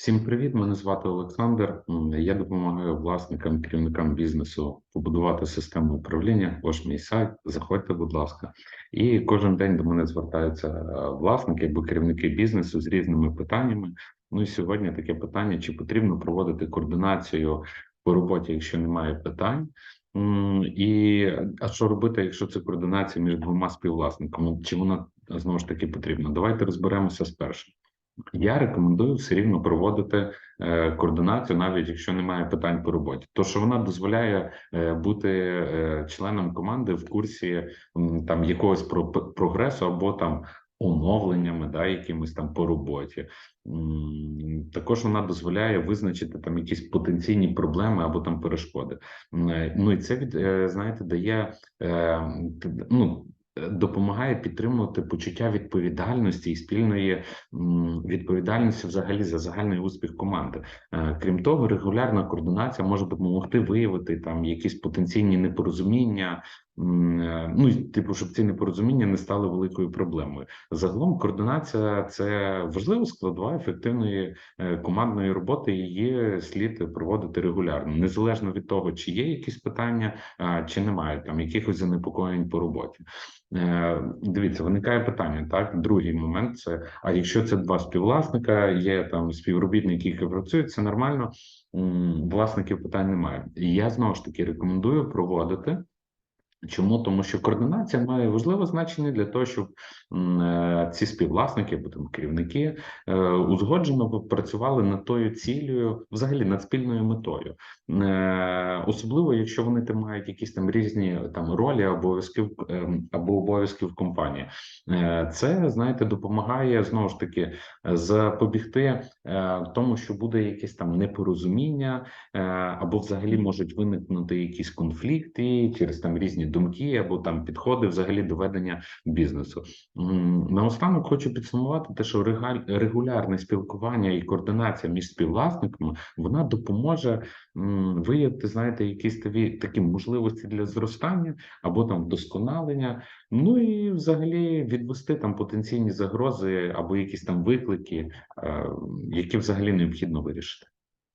Всім привіт! Мене звати Олександр. Я допомагаю власникам, керівникам бізнесу побудувати систему управління. Ось мій сайт. Заходьте, будь ласка. І кожен день до мене звертаються е, власники або керівники бізнесу з різними питаннями. Ну і сьогодні таке питання: чи потрібно проводити координацію по роботі, якщо немає питань? І а що робити, якщо це координація між двома співвласниками? Чи вона знову ж таки потрібна? Давайте розберемося з першим. Я рекомендую все рівно проводити е, координацію, навіть якщо немає питань по роботі, то що вона дозволяє е, бути е, членом команди в курсі там якогось про прогресу або там оновленнями, да, якимось там по роботі. Також вона дозволяє визначити там якісь потенційні проблеми або там перешкоди. Ну і це від знаєте дає ну. Допомагає підтримувати почуття відповідальності і спільної відповідальності взагалі за загальний успіх команди. Е, Крім того, регулярна координація може допомогти виявити там якісь потенційні непорозуміння. Е, Ну типу, щоб ці непорозуміння не стали великою проблемою. Загалом, координація це важлива складова ефективної е, командної роботи. Її слід проводити регулярно, незалежно від того, чи є якісь питання, чи немає там якихось занепокоєнь по роботі. Е, Дивіться, виникає питання. Так, другий момент це: а якщо це два співвласника, є там співробітники, які працюють, це нормально. Власників питань немає. І я знову ж таки рекомендую проводити. Чому? Тому що координація має важливе значення для того, щоб е, ці співвласники або там керівники е, узгоджено працювали над тою цілею, взагалі над спільною метою. Е, Особливо, якщо вони там мають якісь там різні там ролі або обов'язки в- ем, або обов'язки в компанії. Це знаєте допомагає знову ж таки запобігти тому, що буде якесь там непорозуміння, або взагалі можуть виникнути якісь конфлікти через там різні думки або там підходи взагалі до ведення бізнесу. Наостанок хочу підсумувати те, що регулярне спілкування і координація між співвласниками вона допоможе виявити, знаєте, якісь такі можливості для зростання або там вдосконалення. Ну і взагалі відвести там потенційні загрози або якісь там виклики, е, які взагалі необхідно вирішити.